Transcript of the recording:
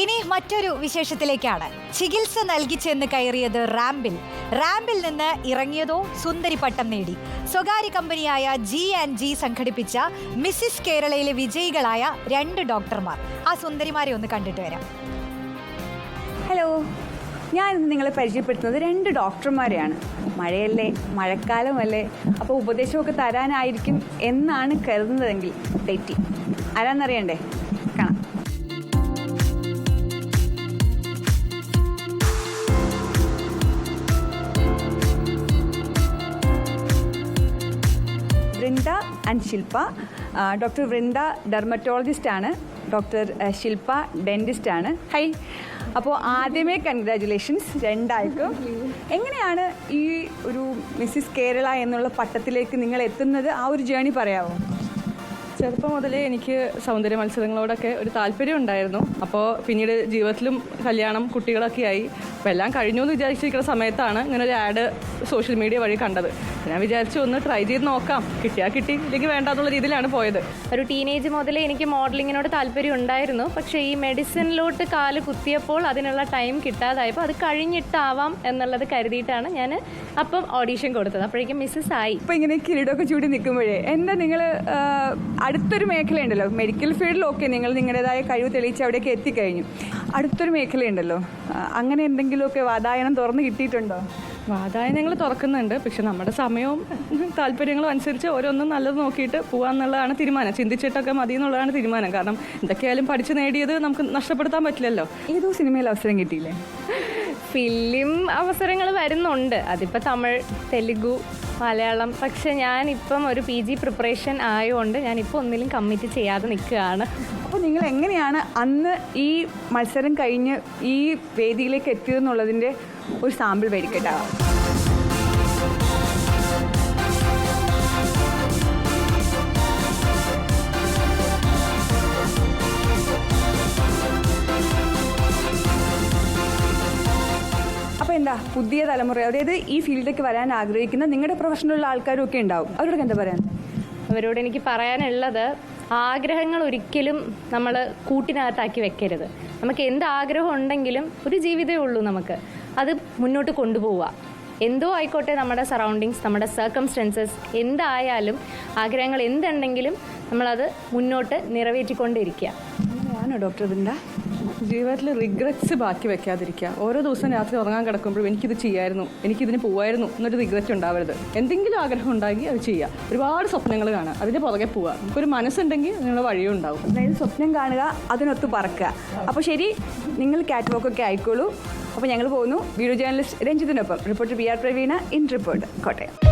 ഇനി മറ്റൊരു വിശേഷത്തിലേക്കാണ്. ചികിത്സ നൽകി ചെന്ന് കയറിയത് റാമ്പിൽ റാമ്പിൽ നിന്ന് ഇറങ്ങിയതോ സുന്ദരി പട്ടം നേടി. സ്വകാര്യ കമ്പനിയായ ജി ആൻഡ് ജി സംഘടിപ്പിച്ച മിസ്സിസ് കേരളയിലെ വിജയികളായ രണ്ട് ഡോക്ടർമാർ. ആ സുന്ദരിമാരെ ഒന്ന് കണ്ടിട്ട് വരാം. ഹലോ. ഞാൻ ഇന്ന് നിങ്ങളെ പരിചയപ്പെടുത്തുന്നത് രണ്ട് ഡോക്ടർമാരെയാണ്. മഴയല്ലേ മഴക്കാലമല്ലേ അപ്പോൾ ഉപദേശമൊക്കെ തരാനായിരിക്കും എന്നാണ് കരുതുന്നതെങ്കിൽ തെറ്റി. ആരാന്നറിയണ്ടേ? കാണാം. ആൻഡ് ശില്പ ഡോക്ടർ വൃന്ദ ഡെർമറ്റോളജിസ്റ്റാണ് ഡോക്ടർ ശില്പ ഡെന്റിസ്റ്റ് ആണ്. ഹൈ അപ്പോൾ ആദ്യമേ കൺഗ്രാജുലേഷൻസ് രണ്ടായിരിക്കും എങ്ങനെയാണ് ഈ ഒരു മിസ്സിസ് കേരള എന്നുള്ള പട്ടത്തിലേക്ക് നിങ്ങൾ എത്തുന്നത്? ആ ഒരു ജേണി പറയാമോ ചെറുപ്പം മുതലേ എനിക്ക് സൗന്ദര്യ മത്സരങ്ങളോടൊക്കെ ഒരു താല്പര്യം ഉണ്ടായിരുന്നു. അപ്പോൾ പിന്നീട് ജീവിതത്തിലും കല്യാണം കുട്ടികളൊക്കെ ആയി. അപ്പോൾ എല്ലാം കഴിഞ്ഞു എന്ന് വിചാരിച്ചിരിക്കുന്ന സമയത്താണ് ഇങ്ങനെ ഒരു ആഡ് സോഷ്യൽ മീഡിയ വഴി കണ്ടത്. ഞാൻ വിചാരിച്ചു ഒന്ന് ട്രൈ ചെയ്ത് നോക്കാം. കിട്ടിയാൽ കിട്ടി ഇല്ലെങ്കിൽ വേണ്ടാന്നുള്ള രീതിയിലാണ് പോയത്. ഒരു ടീനേജ് മുതലേ എനിക്ക് മോഡലിങ്ങിനോട് താല്പര്യം ഉണ്ടായിരുന്നു. പക്ഷേ ഈ മെഡിസിനിലോട്ട് കാൽ കുത്തിയപ്പോൾ അതിനുള്ള ടൈം കിട്ടാതായപ്പോൾ അത് കഴിഞ്ഞിട്ടാവാം എന്നുള്ളത് കരുതിയിട്ടാണ് ഞാൻ അപ്പം ഓഡീഷൻ കൊടുത്തത്. അപ്പോഴേക്കും മിസ്സസ് ആയി. ഇപ്പോൾ ഇങ്ങനെ കിരീടമൊക്കെ ചൂടി നിൽക്കുമ്പോഴേ എന്താ നിങ്ങൾ അടുത്തൊരു മേഖലയുണ്ടല്ലോ. മെഡിക്കൽ ഫീൽഡിലൊക്കെ നിങ്ങൾ നിങ്ങളുടേതായ കഴിവ് തെളിയിച്ച് അവിടേക്ക് എത്തിക്കഴിഞ്ഞു. അടുത്തൊരു മേഖലയുണ്ടല്ലോ. അങ്ങനെ എന്തെങ്കിലുമൊക്കെ വാതായനം തുറന്ന് കിട്ടിയിട്ടുണ്ടോ? വാതായനങ്ങൾ തുറക്കുന്നുണ്ട്. പക്ഷെ നമ്മുടെ സമയവും താല്പര്യങ്ങളും അനുസരിച്ച് ഓരോന്നും നല്ലത് നോക്കിയിട്ട് പോകാമെന്നുള്ളതാണ് തീരുമാനം. ചിന്തിച്ചിട്ടൊക്കെ മതി എന്നുള്ളതാണ് തീരുമാനം. കാരണം എന്തൊക്കെയായാലും പഠിച്ചു നേടിയത് നമുക്ക് നഷ്ടപ്പെടുത്താൻ പറ്റില്ലല്ലോ. ഏതോ സിനിമയിൽ അവസരം കിട്ടിയില്ലേ? ഫിലിം അവസരങ്ങൾ വരുന്നുണ്ട്. അതിപ്പോൾ തമിഴ് തെലുഗു മലയാളം. പക്ഷെ ഞാനിപ്പം ഒരു പി ജി പ്രിപ്പറേഷൻ ആയതുകൊണ്ട് ഞാനിപ്പോൾ ഒന്നിലും കമ്മിറ്റ് ചെയ്യാതെ നിൽക്കുകയാണ്. അപ്പോൾ നിങ്ങൾ എങ്ങനെയാണ് അന്ന് ഈ മത്സരം കഴിഞ്ഞ് ഈ വേദിയിലേക്ക് എത്തിയതെന്നുള്ളതിന്റെ ഒരു സാമ്പിൾ വരിക്കട്ടാവാം അപ്പോൾ എന്താ പുതിയ തലമുറ അതായത് ഈ ഫീൽഡിലേക്ക് വരാൻ ആഗ്രഹിക്കുന്ന നിങ്ങളുടെ പ്രൊഫഷനുള്ള ആൾക്കാരും ഒക്കെ ഉണ്ടാവും. അവരോടൊക്കെ എന്താ പറയാൻ? അവരോട് എനിക്ക് പറയാനുള്ളത് ആഗ്രഹങ്ങൾ ഒരിക്കലും നമ്മൾ കൂട്ടിനകത്താക്കി വെക്കരുത്. നമുക്ക് എന്ത് ആഗ്രഹം ഉണ്ടെങ്കിലും ഒരു ജീവിതമേ ഉള്ളൂ നമുക്ക്. അത് മുന്നോട്ട് കൊണ്ടുപോവുക. എന്തോ ആയിക്കോട്ടെ നമ്മുടെ സറൗണ്ടിങ്സ് നമ്മുടെ സർക്കംസ്റ്റൻസസ് എന്തായാലും ആഗ്രഹങ്ങൾ എന്തുണ്ടെങ്കിലും നമ്മളത് മുന്നോട്ട് നിറവേറ്റിക്കൊണ്ടിരിക്കുക. അങ്ങനെയാണോ ഡോക്ടർ വൃന്ദ ജീവിതത്തിൽ റിഗ്രറ്റ്സ് ബാക്കി വെക്കാതിരിക്കുക. ഓരോ ദിവസം രാത്രി ഉറങ്ങാൻ കിടക്കുമ്പോഴും എനിക്കിത് ചെയ്യായിരുന്നു എനിക്കിതിന് പോവായിരുന്നു എന്നൊരു റിഗ്രറ്റ് ഉണ്ടാവരുത്. എന്തെങ്കിലും ആഗ്രഹം ഉണ്ടാകി അത് ചെയ്യുക. ഒരുപാട് സ്വപ്നങ്ങൾ കാണുക അതിന്റെ പുറകെ പോവുക. നമുക്കൊരു മനസ്സുണ്ടെങ്കിൽ നിങ്ങളുടെ വഴിയും ഉണ്ടാവും. അതായത് സ്വപ്നം കാണുക അതിനൊത്ത് പറക്കുക. അപ്പോൾ ശരി നിങ്ങൾ കാറ്റ് വാക്കൊക്കെ ആയിക്കോളൂ. അപ്പോൾ ഞങ്ങൾ പോകുന്നു. Video journalist രഞ്ജിത്തിനൊപ്പം. Reporter B R Praveena. In report Kottayam.